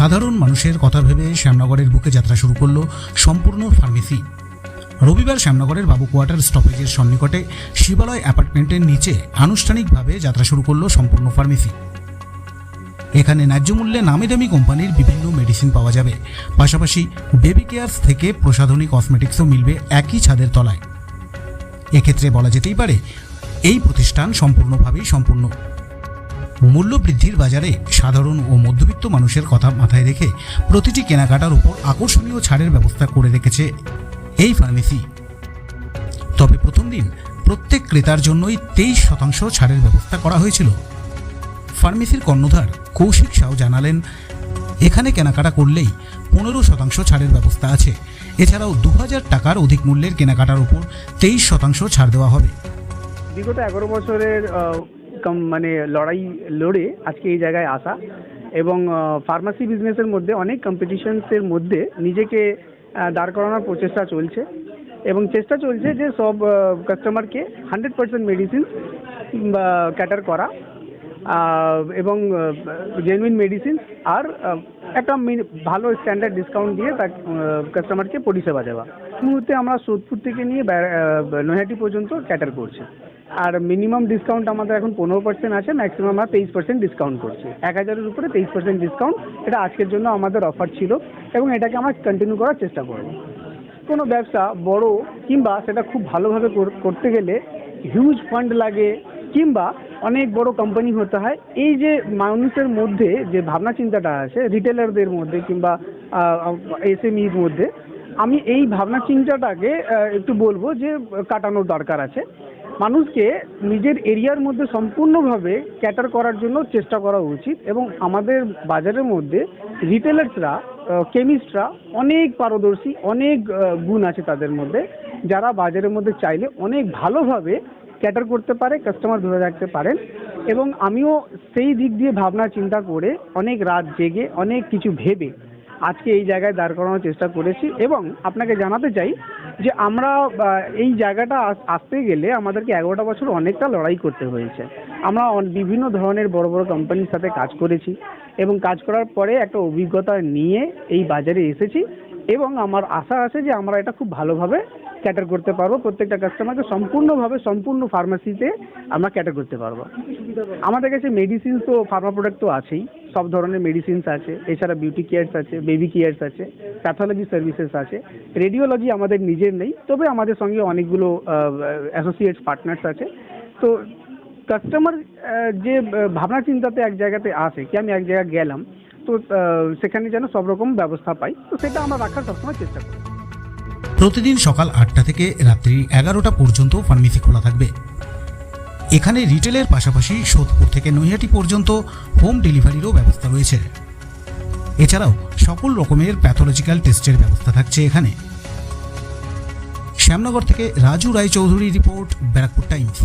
সাধারণ মানুষের কথা ভেবে শ্যামনগরের বুকে যাত্রা শুরু করল সম্পূর্ণ ফার্মেসি। রবিবার শ্যামনগরের বাবু কোয়ার্টার স্টপেজের সন্নিকটে শিবালয় অ্যাপার্টমেন্টের নিচে আনুষ্ঠানিকভাবে যাত্রা শুরু করল সম্পূর্ণ ফার্মেসি। এখানে ন্যায্য মূল্যে নামি দামি কোম্পানির বিভিন্ন মেডিসিন পাওয়া যাবে। পাশাপাশি বেবি কেয়ার্স থেকে প্রসাধনী কসমেটিক্সও মিলবে একই ছাদের তলায়। এক্ষেত্রে বলা যেতেই পারে, এই প্রতিষ্ঠান সম্পূর্ণভাবেই সম্পূর্ণ। মূল্য বৃদ্ধির বাজারে সাধারণ ও মধ্যবিত্ত মানুষের কথা মাথায় রেখে প্রতিটি কেনাকাটার উপর আকর্ষণীয় ছাড়ের ব্যবস্থা করে রেখেছে এই ফার্মেসি। তবে প্রথম দিন প্রত্যেক ক্রেতার জন্যই তেইশ শতাংশ ছাড়ের ব্যবস্থা করা হয়েছিল। ফার্মেসির কর্ণধার কৌশিক সাউ জানালেন, এখানে কেনাকাটা করলেই পনেরো শতাংশ ছাড়ের ব্যবস্থা আছে। এছাড়াও দু হাজার টাকার অধিক মূল্যের কেনাকাটার উপর তেইশ শতাংশ ছাড় দেওয়া হবে। বিগত এগারো বছরের কম- মানে লড়াই, লড়ে আজকে এই জায়গায় আসা এবং ফার্মাসি বিজনেসের মধ্যে অনেক কম্পিটিশনসের মধ্যে নিজেকে দাঁড় করানোর প্রচেষ্টা চলছে এবং চেষ্টা চলছে যে সব কাস্টমারকে হান্ড্রেড পার্সেন্ট মেডিসিন ক্যাটার করা। এবং জেনুইন মেডিসিন আর একটা ভালো স্ট্যান্ডার্ড ডিসকাউন্ট দিয়ে তার কাস্টমারকে পরিষেবা দেওয়া। মুহূর্তে আমরা সোদপুর থেকে নিয়ে নৈহাটি পর্যন্ত ক্যাটার করছি। আর মিনিমাম ডিসকাউন্ট আমাদের এখন পনেরো পার্সেন্ট আছে ম্যাক্সিমাম আমরা তেইশ পার্সেন্ট ডিসকাউন্ট করছি। এক হাজারের উপরে তেইশ পার্সেন্ট ডিসকাউন্ট এটা আজকের জন্য আমাদের অফার ছিল এবং এটাকে আমরা কন্টিনিউ করার চেষ্টা করব। কোনো ব্যবসা বড় কিংবা সেটা খুব ভালোভাবে করতে গেলে হিউজ ফান্ড লাগে কিংবা অনেক বড় কোম্পানি হতে হয়। এই যে মানুষের মধ্যে যে ভাবনা চিন্তাটা আছে রিটেলারদের মধ্যে কিংবা এসএমইর মধ্যে, আমি এই ভাবনা চিন্তাটাকে একটু বলব যে কাটানোর দরকার আছে। মানুষকে নিজের এরিয়ার মধ্যে সম্পূর্ণভাবে ক্যাটার করার জন্য চেষ্টা করা উচিত এবং আমাদের বাজারের মধ্যে রিটেলার্সরা কেমিস্টরা অনেক পারদর্শী, অনেক গুণ আছে তাদের মধ্যে। যারা বাজারের মধ্যে চাইলে অনেক ভালোভাবে ক্যাটার করতে পারে কাস্টমার ধরে রাখতে পারেন। এবং আমিও সেই দিক দিয়ে ভাবনা চিন্তা করে অনেক রাত জেগে, অনেক কিছু ভেবে আজকে এই জায়গায় দাঁড় করানোর চেষ্টা করেছি। এবং আপনাকে জানাতে চাই যে আমরা এই জায়গাটা আসতে গেলে আমাদেরকে এগারোটা বছর অনেকটা লড়াই করতে হয়েছে। আমরা বিভিন্ন ধরনের বড় বড় কোম্পানির সাথে কাজ করেছি। এবং কাজ করার পরে একটা অভিজ্ঞতা নিয়ে এই বাজারে এসেছি। এবং আমার আশা আছে যে আমরা এটা খুব ভালোভাবে ক্যাটার করতে পারব। প্রত্যেকটা কাস্টমারকে সম্পূর্ণভাবে, সম্পূর্ণ ফার্মাসিতে আমরা ক্যাটার করতে পারব। আমাদের কাছে মেডিসিন তো ফার্মা প্রোডাক্ট তো আছেই। সব ধরনের মেডিসিনস আছে। এছাড়া বিউটি কেয়ার্স আছে বেবি কেয়ার্স আছে প্যাথোলজি সার্ভিসেস আছে। রেডিওলজি আমাদের নিজের নেই, তবে আমাদের সঙ্গে অনেকগুলো অ্যাসোসিয়েটস পার্টনার্স আছে। তো কাস্টমার যে ভাবনা চিন্তাতে এক জায়গাতে আসে, কি আমি এক জায়গায় গেলাম তো সেখানে যেন সব রকম ব্যবস্থা পাই। তো সেটা আমরা রাখার সবসময় চেষ্টা করি। প্রতিদিন সকাল আটটা থেকে রাত্রি এগারোটা পর্যন্ত ফার্মেসি খোলা থাকবে। এখানে রিটেলের পাশাপাশি সোদপুর থেকে নৈহাটি পর্যন্ত হোম ডেলিভারিরও ব্যবস্থা রয়েছে। এছাড়াও সকল রকমের প্যাথোলজিক্যাল টেস্টের ব্যবস্থা থাকছে এখানে। শ্যামনগর থেকে রাজু রায়চৌধুরী রিপোর্ট, ব্যারাকপুর টাইমস।